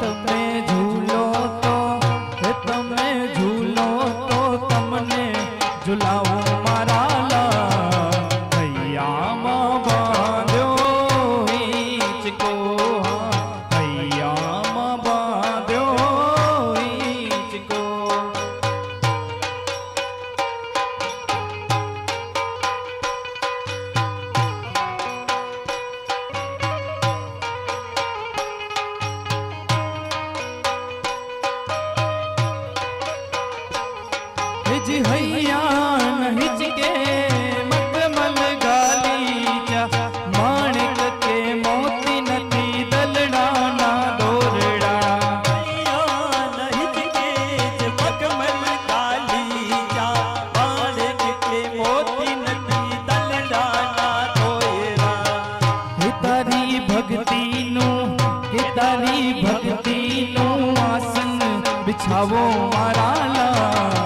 તમે ઝૂલો તો તમે ઝૂલો તો તમને ઝુલાવો જી હૈયા હિચકે મકમલ ગાલીચા માણિક કે મોતી નથી દલડાના દોરડા. હિચકે મકમલ ગાલીચા માણિક કે મોતી નથી દલડાના દોરડા. હે તારી ભક્તિનું હે તારી ભક્તિનું આસન બિછાવો મારા લા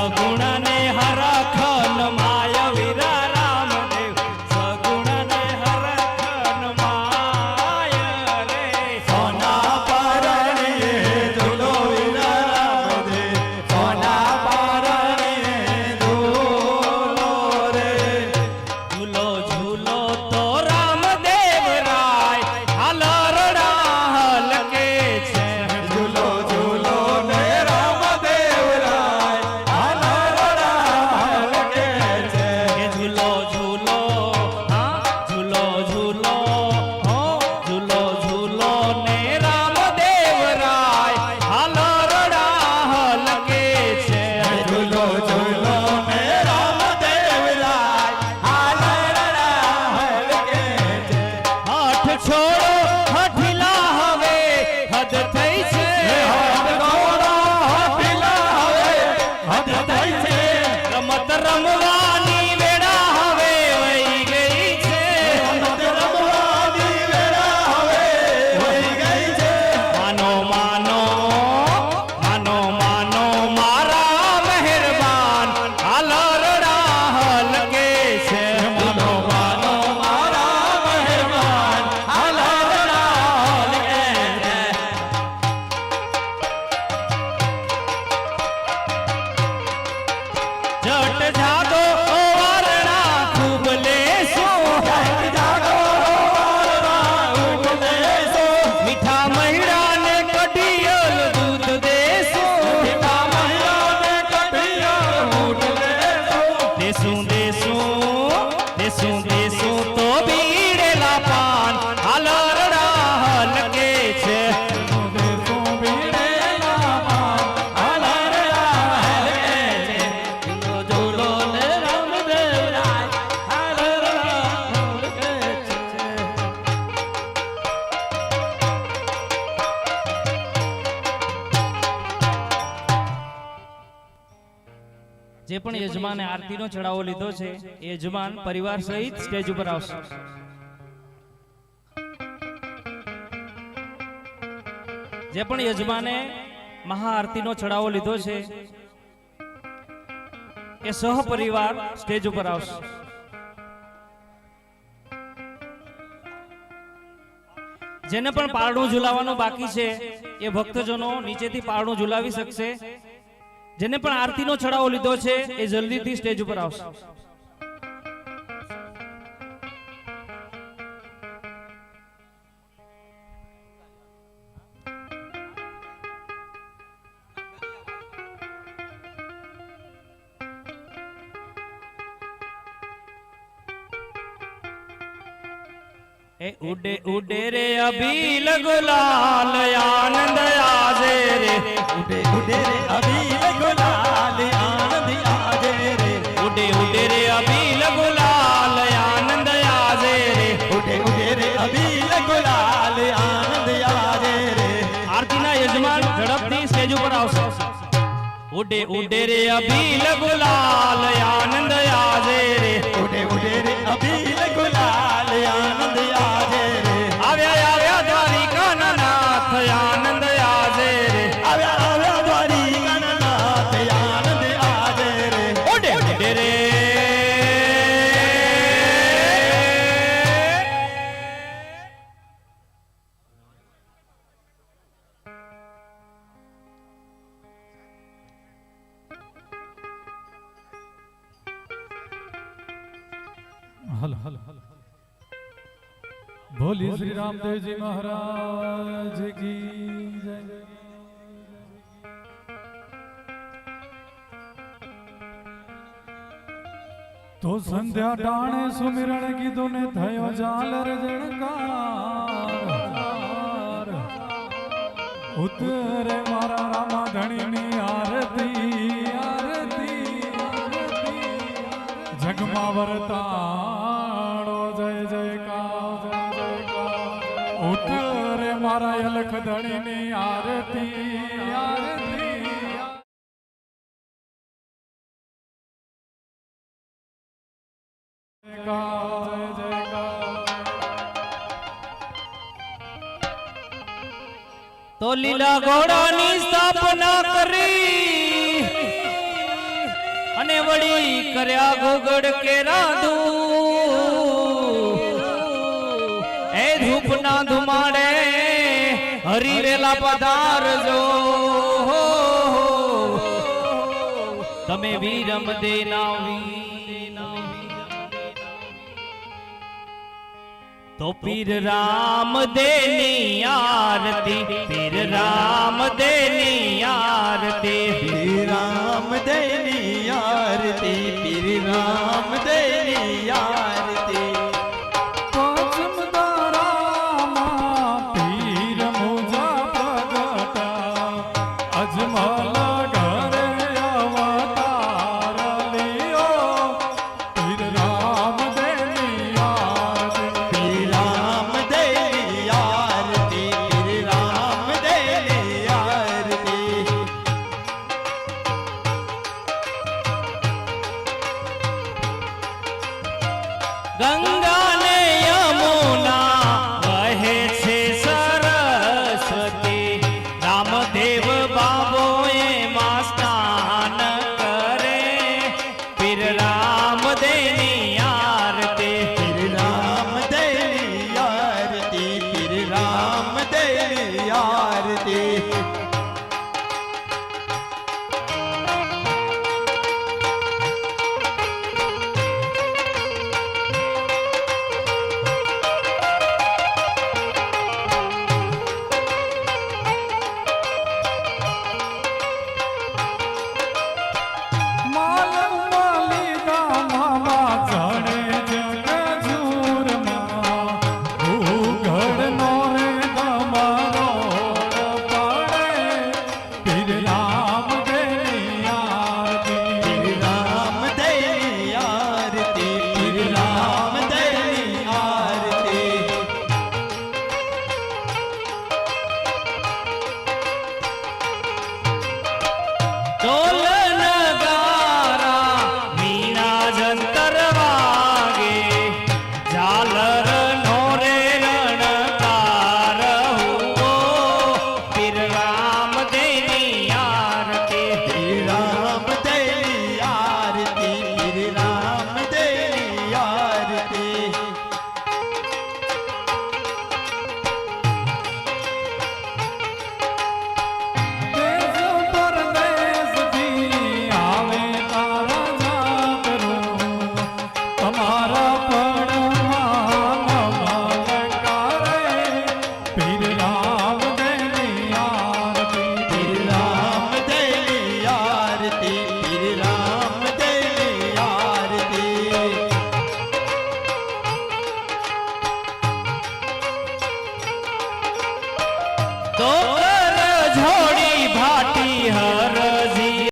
સગુણ જે પણ યજમાને આરતીનો ચડાવો લીધો છે. એ યજમાન પરિવાર સહિત સ્ટેજ ઉપર આવશે. જે પણ યજમાને મહાઆરતીનો ચડાવો લીધો છે એ સહપરિવાર સ્ટેજ ઉપર આવશે. જેને પણ પારડું ઝુલાવવાનું બાકી છે એ ભક્તજનો નીચેથી પારડું ઝુલાવી શકશે. જેને પણ આરતીનો છડાવો લીધો છે એ જલ્દીથી સ્ટેજ ઉપર આવશે. એ ઉડે ઉડે રે અભીલ ગુલાલ આનંદ આજે રે. ઉડે ઉડે રે અભિલ ગુલાલ આનંદ આજે રે. ઉડે ઉડે રે અભીલ ગુલાલ આનંદ આજે રે. ઉડે ઉડે રે અભિલ ગુલાલ આનંદ આજે રે. આરતીના યજમાન ઝડપથી સ્ટેજ ઉપર આવશે. ઉડે ઉડે રે અભીલ ગુલાલ આનંદ આજે રે. ઉડે ઉડે રે અભિલ ગુલાલ બોલી શ્રી રામદેવજી મહારાજ કી જય તો સંધ્યા ટાણે સુમિરણ કીધું ને થયો જાલર જણકાર ઉતરે મારા રામા ધણીની આરતી આરતી આરતી જગમાં વરતાણો ઉતરે મારા અલખ ધણીની આરતી. તો લીલા ઘોડાની સ્થાપના કરી અને વળી કર્યા ગોગડ કેરા દૂર ના ધુમાડે હરી રેલા પધારજો. તમે વીરમ દેના તો પીર રામ દેની આરતી પીર રામ દેની આરતી. પીર રામ દેની આરતી પીર રામ દેની આરતી Chole!